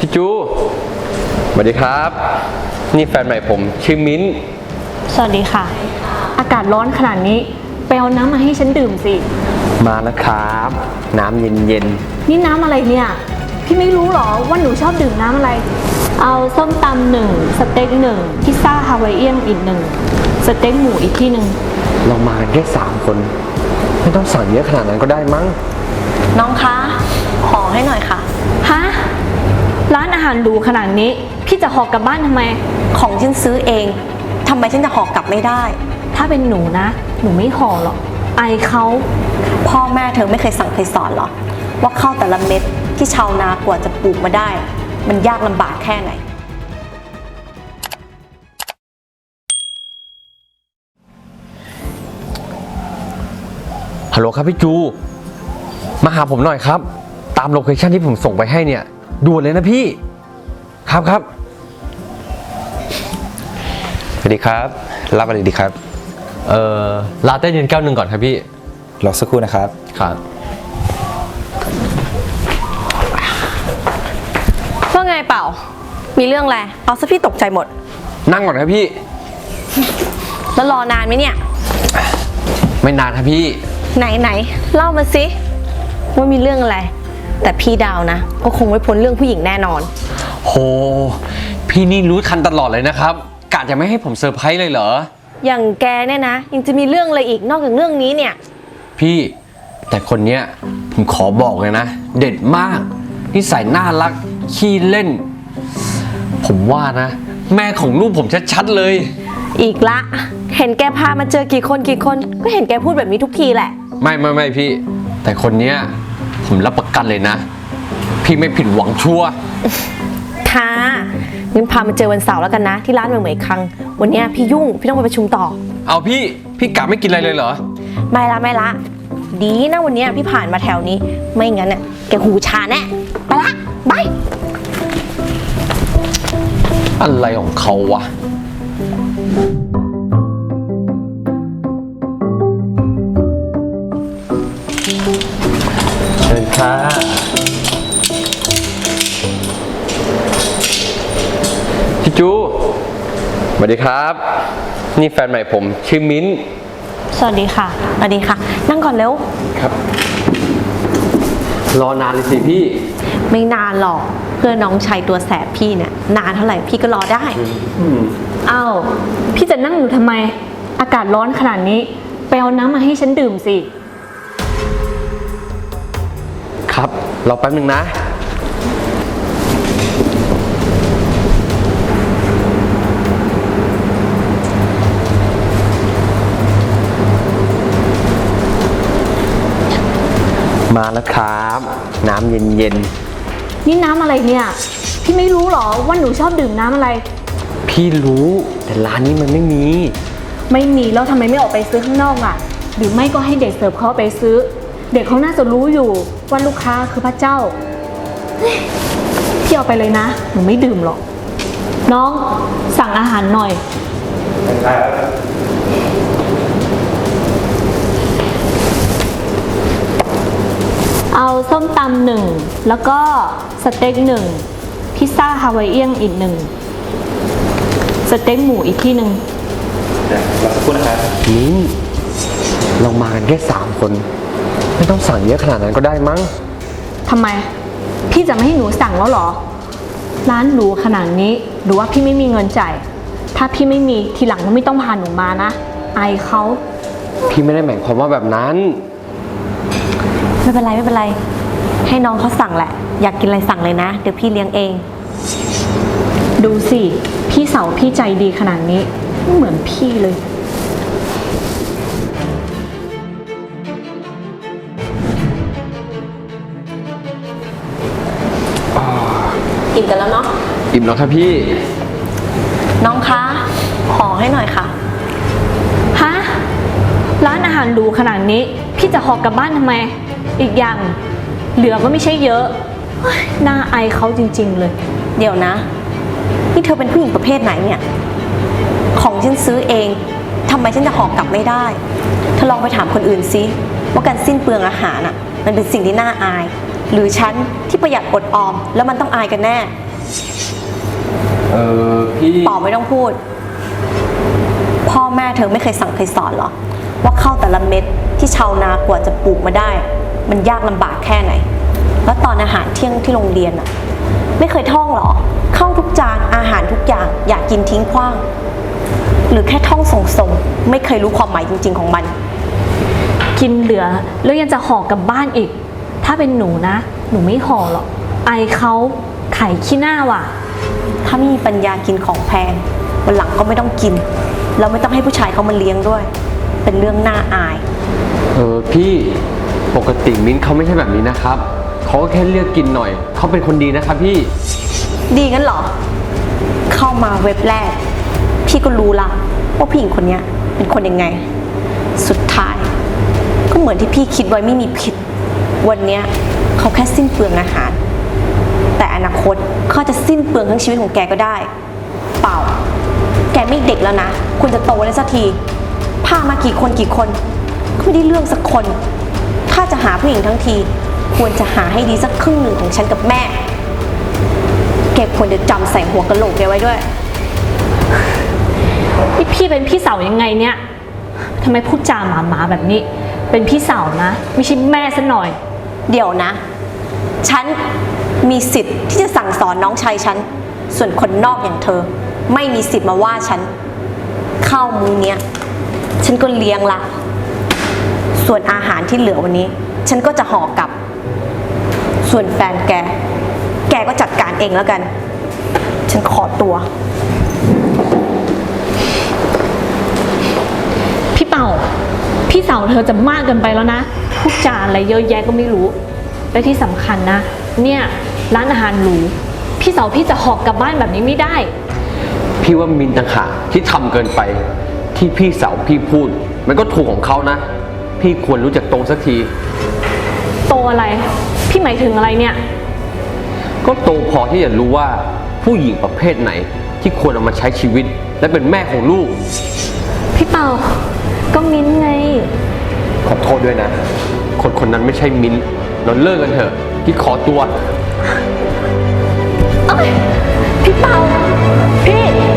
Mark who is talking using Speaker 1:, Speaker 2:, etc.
Speaker 1: พี่จูสวัสดีครับ นี่แฟนใหม่ผมชื่อมิ้นท์
Speaker 2: สวัสดีค่ะ อากาศร้อนขนาดนี้ ไปเอาน้ำมาให้ฉันดื่มสิ
Speaker 1: มาแล้วครับ น้ำเย็น
Speaker 2: นี่น้ำอะไรเนี่ย พี่ไม่รู้หรอว่าหนูชอบดื่มน้ำอะไร เอาส้มตำหนึ่งสเต็กหนึ่งพิซซ่าฮาวายเอียนอีกหนึ่งสเต็กหมูอีกที่หนึ่ง
Speaker 1: ๆเรามากันแค่สามคน ไม่ต้องสั่งเยอะขนาดนั้นก็ได้มั้ง
Speaker 3: น้องคะ ขอให้หน่อยค่ะ
Speaker 2: ฮะร้านอาหารหรูขนาดนี้ พี่จะหอกกลับบ้านทำไม
Speaker 3: ของฉันซื้อเองทำไมฉันจะหอกกลับไม่ได้
Speaker 2: ถ้าเป็นหนูนะ หนูไม่ห่อหรอกไอเขา
Speaker 3: พ่อแม่เธอไม่เคยสั่งเคยสอนเหรอ ว่าข้าวแต่ละเม็ดที่ชาวนากว่าจะปลูกมาได้ มันยากลำบากแค่ไหน
Speaker 1: ฮัลโหลครับพี่จู มาหาผมหน่อยครับ ตามโลเคชั่นที่ผมส่งไปให้เนี่ยด่วนเลยนะพี่ ครับครับ
Speaker 4: สวัสดีครับ รับอะไรดีครับ
Speaker 1: เอ่อลาเต้เย็นแก้วหนึ่งก่อนครับพี่
Speaker 4: รอสักครู่นะครับ
Speaker 1: ครับ
Speaker 3: ว่าไงเปล่า มีเรื่องอะไร เอาซะพี่ตกใจหมด
Speaker 1: นั่งก่อนครับพี่
Speaker 3: แล้วรอนานไหมเนี่ย
Speaker 1: ไม่นานครับพี่
Speaker 3: ไหนไหนเล่ามาสิว่ามีเรื่องอะไร แต่พี่ดาวนะ ก็คงไม่พ้นเรื่องผู้หญิงแน่นอน
Speaker 1: โห พี่นี่รู้ทันตลอดเลยนะครับกะจะไม่ให้ผมเซอร์ไพรส์เลยเหรอ
Speaker 3: อย่างแกเนี่ยนะยังจะมีเรื่องอะไรอีกนอกจากเรื่องนี้เนี่ย
Speaker 1: พี่แต่คนเนี้ยผมขอบอกเลยนะ เด็ดมาก นิสัยน่ารัก ขี้เล่น ผมว่านะ แม่ของลูกผมชัดๆเลย
Speaker 3: อีกละ เห็นแกพามาเจอกี่คนกี่คน ก็เห็นแกพูดแบบนี้ทุกทีแหละ
Speaker 1: ไม่ไม่ไม่พี่ แต่คนเนี้ยผมรับประกันเลยนะ พี่ไม่ผิดหวังชัวร์
Speaker 3: ค่ะงั้นพามาเจอวันเสาร์แล้วกันนะ ที่ร้านเหมยเหมยคัง วันเนี้ยพี่ยุ่งพี่ต้องไปประชุมต่อ
Speaker 1: เอาพี่พี่กะไม่กินอะไรเลยเหรอ
Speaker 3: ไม่ละไม่ละ ดีนะวันเนี้ยพี่ผ่านมาแถวนี้ ไม่งั้นเนี่ยแกหูชาแน่ไปละบาย
Speaker 1: อะไรของเขาวะ เชิญค่ะ พี่จูสวัสดีครับ นี่แฟนใหม่ผมชื่อมิ้นท์
Speaker 2: สวัสดีค่ะ
Speaker 3: สวัสดีค่ะ นั่งก่อนเร็ว
Speaker 1: ครับ รอนานเลยสิพี่
Speaker 3: ไม่นานหรอก เพื่อนน้องชายตัวแสบพี่เนี่ยนานเท่าไหร่พี่ก็รอได้
Speaker 2: อ้าว พี่จะนั่งอยู่ทำไม อากาศร้อนขนาดนี้ ไปเอาน้ำมาให้ฉันดื่มสิ
Speaker 1: ครับ รอแป๊บหนึ่งนะ มาแล้วครับ น้ำเย็น
Speaker 2: นี่น้ำอะไรเนี่ย พี่ไม่รู้หรอว่าหนูชอบดื่มน้ำอะไร
Speaker 1: ๆ พี่รู้แต่ร้านนี้มันไม่มี
Speaker 2: ไม่มีแล้วทำไมไม่ออกไปซื้อข้างนอกอะ หรือไม่ก็ให้เด็กเสิร์ฟเขาเอาไปซื้อ เด็กเขาน่าจะรู้อยู่ว่าลูกค้าคือพระเจ้าเฮ้ยพี่เอาไปเลยนะ หนูไม่ดื่มหรอก น้องสั่งอาหารหน่อย เอา ส้มตำหนึ่งแล้วก็สเต็กหนึ่งพิซซ่าฮาวายเอียนอีกหนึ่งสเต็กหมูอีกที่หนึ่ง
Speaker 4: รอสักครู่นะครับ
Speaker 1: มิ้นเรามากันแค่สามคน ไม่ต้องสั่งเยอะขนาดนั้นก็ได้มั้ง
Speaker 2: ทำไม พี่จะไม่ให้หนูสั่งแล้วเหรอ ร้านหรูขนาดนี้หรือว่าพี่ไม่มีเงินจ่ายถ้าพี่ไม่มีทีหลังก็ไม่ต้องพาหนูมานะไอายเขา
Speaker 1: พี่ไม่ได้หมายความว่าแบบนั้น
Speaker 3: ไม่เป็นไรไม่เป็นไร ให้น้องเขาสั่งแหละ อยากกินอะไรสั่งเลยนะ เดี๋ยวพี่เลี้ยงเอง
Speaker 2: ดูสิ พี่เสาวพี่ใจดีขนาดนี้ไม่เหมือนพี่เลย
Speaker 3: อิ่มกันแล้วเนาะ
Speaker 1: อิ่มแล้วครับพี่
Speaker 3: น้องคะ ขอให้หน่อยค่ะ
Speaker 2: ฮะ ร้านอาหารหรูขนาดนี้ พี่จะหอกกลับบ้านทำไม อีกอย่างเหลือก็ไม่ใช่เยอะเฮ้ยน่าไอายเขาจริง ๆ เลย
Speaker 3: เดี๋ยวนะ นี่เธอเป็นผู้หญิงประเภทไหนเนี่ย ของฉันซื้อเองทำไมฉันจะหอกกลับไม่ได้เธอลองไปถามคนอื่นซิว่าการสิ้นเปลืองอาหารอะ มันเป็นสิ่งที่น่าอาย หรือฉันที่ประหยัดอดออม แล้วมันต้องอายกันแน่
Speaker 1: เออพี่
Speaker 3: ต่อไม่ต้องพูด พ่อแม่เธอไม่เคยสั่งเคยสอนเหรอ ว่าข้าวแต่ละเม็ดที่ชาวนากว่าจะปลูกมาได้ มันยากลำบากแค่ไหน แล้วตอนอาหารเที่ยงที่โรงเรียนอะไม่เคยท่องเหรอข้าวทุกจานอาหารทุกอย่างอยากกินทิ้งขว้าง หรือแค่ท่องส่งๆไม่เคยรู้ความหมายจริง ๆ ของมัน
Speaker 2: กินเหลือแล้วยังจะห่อกลับบ้านอีก ถ้าเป็นหนูนะ หนูไม่ห่อหรอกไอเขาไข่ขี้หน้าว่ะ
Speaker 3: ถ้าไม่มีปัญญากินของแพงวันหลังก็ไม่ต้องกินแล้วไม่ต้องให้ผู้ชายเขามาเลี้ยงด้วย เป็นเรื่องน่าอาย
Speaker 1: เออพี่ปกติมิ้นท์เขาไม่ใช่แบบนี้นะครับเขาก็แค่เลือกกินหน่อย เขาเป็นคนดีนะครับพี่
Speaker 3: ดีงั้นเหรอ เข้ามาเว็บแรก พี่ก็รู้ละว่าผู้หญิงคนเนี้ยเป็นคนยังไง สุดท้าย ก็เหมือนที่พี่คิดไว้ไม่มีผิด วันเนี้ยเขาแค่สิ้นเปลืองอาหาร แต่อนาคตเขาจะสิ้นเปลืองทั้งชีวิตของแกก็ได้ เปล่า แกไม่เด็กแล้วนะควรจะโตได้สักที พามากี่คนกี่คนก็ไม่ได้เรื่องสักคน ถ้าจะหาผู้หญิงทั้งที ควรจะหาให้ดีสักครึ่งหนึ่งของฉันกับแม่ แกควรจะจำใส่หัวกะโหลกแกไว้ด้วย
Speaker 2: นี่พี่เป็นพี่สาวยังไงเนี่ยทำไมพูดจาหมาหมาๆแบบนี้ เป็นพี่สาวนะ ไม่ใช่แม่ซะหน่อย
Speaker 3: เดี๋ยวนะ ฉันมีสิทธิ์ที่จะสั่งสอนน้องชายฉัน ส่วนคนนอกอย่างเธอ ไม่มีสิทธิ์มาว่าฉันข้าวมื้อเนี้ย ฉันก็เลี้ยงละ ส่วนอาหารที่เหลือวันนี้ ฉันก็จะห่อกลับ ส่วนแฟนแก แกก็จัดการเองแล้วกัน ฉันขอตัว
Speaker 2: พี่เป่า พี่สาวเธอจะมากเกินไปแล้วนะพูดจาอะไรเยอะแยะก็ไม่รู้ และที่สำคัญนะ เนี่ยร้านอาหารหรูพี่สาวพี่จะหอบกลับบ้านแบบนี้ไม่ได้
Speaker 1: พี่ว่ามินต่างหากที่ทำเกินไป ที่พี่สาวพี่พูด มันก็ถูกของเขานะ พี่ควรรู้จักตรงสักที
Speaker 2: โตอะไร พี่หมายถึงอะไรเนี่ย
Speaker 1: ก็โตพอที่จะรู้ว่าผู้หญิงประเภทไหน ที่ควรเอามาใช้ชีวิต และเป็นแม่ของลูก
Speaker 2: พี่เป่าก็มิ้นท์ไง
Speaker 1: ขอโทษด้วยนะ คนคนนั้นไม่ใช่มินท์เราเลิกกันเถอะ พี่ขอตัว
Speaker 2: พี่เป่าพี่